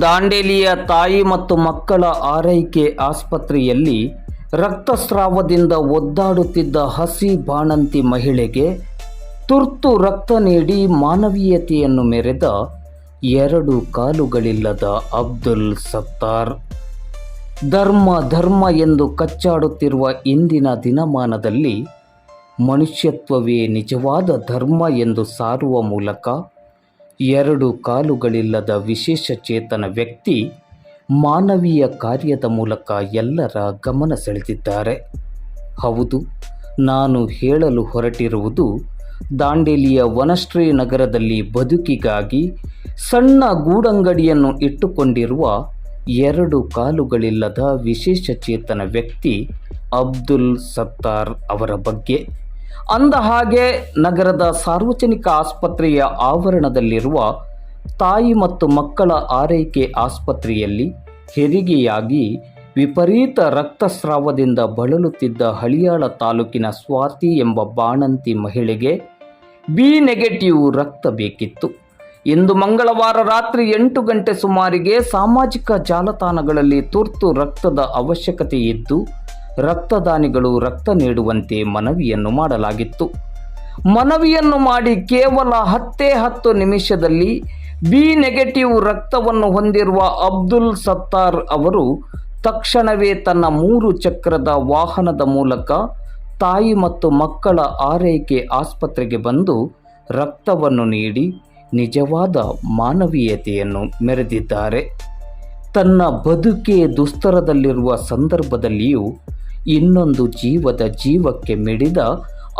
ದಾಂಡೇಲಿಯ ತಾಯಿ ಮತ್ತು ಮಕ್ಕಳ ಆರೈಕೆ ಆಸ್ಪತ್ರೆಯಲ್ಲಿ ರಕ್ತಸ್ರಾವದಿಂದ ಒದ್ದಾಡುತ್ತಿದ್ದ ಹಸಿ ಬಾಣಂತಿ ಮಹಿಳೆಗೆ ತುರ್ತು ರಕ್ತ ನೀಡಿ ಮಾನವೀಯತೆಯನ್ನು ಮೆರೆದ ಎರಡು ಕಾಲುಗಳಿಲ್ಲದ ಅಬ್ದುಲ್ ಸತ್ತಾರ್. ಧರ್ಮ ಧರ್ಮ ಎಂದು ಕಚ್ಚಾಡುತ್ತಿರುವ ಇಂದಿನ ದಿನಮಾನದಲ್ಲಿ ಮನುಷ್ಯತ್ವವೇ ನಿಜವಾದ ಧರ್ಮ ಎಂದು ಸಾರುವ ಮೂಲಕ ಎರಡು ಕಾಲುಗಳಿಲ್ಲದ ವಿಶೇಷ ಚೇತನ ವ್ಯಕ್ತಿ ಮಾನವೀಯ ಕಾರ್ಯದ ಮೂಲಕ ಎಲ್ಲರ ಗಮನ ಸೆಳೆದಿದ್ದಾರೆ. ಹೌದು, ನಾನು ಹೇಳಲು ಹೊರಟಿರುವುದು ದಾಂಡೇಲಿಯ ವನಶ್ರೀ ನಗರದಲ್ಲಿ ಬದುಕಿಗಾಗಿ ಸಣ್ಣ ಗೂಡಂಗಡಿಯನ್ನು ಇಟ್ಟುಕೊಂಡಿರುವ ಎರಡು ಕಾಲುಗಳಿಲ್ಲದ ವಿಶೇಷ ಚೇತನ ವ್ಯಕ್ತಿ ಅಬ್ದುಲ್ ಸತ್ತಾರ್ ಅವರ ಬಗ್ಗೆ ಅಂದ ಹಾಗೆ ನಗರದ ಸಾರ್ವಜನಿಕ ಆಸ್ಪತ್ರೆಯ ಆವರಣದಲ್ಲಿರುವ ತಾಯಿ ಮತ್ತು ಮಕ್ಕಳ ಆರೈಕೆ ಆಸ್ಪತ್ರೆಯಲ್ಲಿ ಹೆರಿಗೆಯಾಗಿ ವಿಪರೀತ ರಕ್ತಸ್ರಾವದಿಂದ ಬಳಲುತ್ತಿದ್ದ ಹಳಿಯಾಳ ತಾಲೂಕಿನ ಸ್ವಾತಿ ಎಂಬ ಬಾಣಂತಿ ಮಹಿಳೆಗೆ ಬಿ ನೆಗೆಟಿವ್ ರಕ್ತ ಬೇಕಿತ್ತು. ಇಂದು ಮಂಗಳವಾರ ರಾತ್ರಿ ಎಂಟು ಗಂಟೆ ಸುಮಾರಿಗೆ ಸಾಮಾಜಿಕ ಜಾಲತಾಣಗಳಲ್ಲಿ ತುರ್ತು ರಕ್ತದ ಅವಶ್ಯಕತೆ ಇದ್ದು ರಕ್ತದಾನಿಗಳು ರಕ್ತ ನೀಡುವಂತೆ ಮನವಿಯನ್ನು ಮಾಡಲಾಗಿತ್ತು. ಮನವಿಯನ್ನು ಮಾಡಿ ಕೇವಲ ಹತ್ತೇ ಹತ್ತು ನಿಮಿಷದಲ್ಲಿ ಬಿ ನೆಗೆಟಿವ್ ರಕ್ತವನ್ನು ಹೊಂದಿರುವ ಅಬ್ದುಲ್ ಸತ್ತಾರ್ ಅವರು ತಕ್ಷಣವೇ ತನ್ನ ಮೂರು ಚಕ್ರದ ವಾಹನದ ಮೂಲಕ ತಾಯಿ ಮತ್ತು ಮಕ್ಕಳ ಆರೈಕೆ ಆಸ್ಪತ್ರೆಗೆ ಬಂದು ರಕ್ತವನ್ನು ನೀಡಿ ನಿಜವಾದ ಮಾನವೀಯತೆಯನ್ನು ಮೆರೆದಿದ್ದಾರೆ. ತನ್ನ ಬದುಕೆ ದುಸ್ತರದಲ್ಲಿರುವ ಸಂದರ್ಭದಲ್ಲಿಯೂ ಇನ್ನೊಂದು ಜೀವದ ಜೀವಕ್ಕೆ ಮಿಡಿದ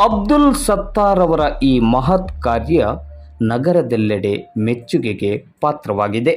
ಅಬ್ದುಲ್ ಸತ್ತಾರ್ ಅವರ ಈ ಮಹತ್ ಕಾರ್ಯ ನಗರದೆಲ್ಲೆಡೆ ಮೆಚ್ಚುಗೆಗೆ ಪಾತ್ರವಾಗಿದೆ.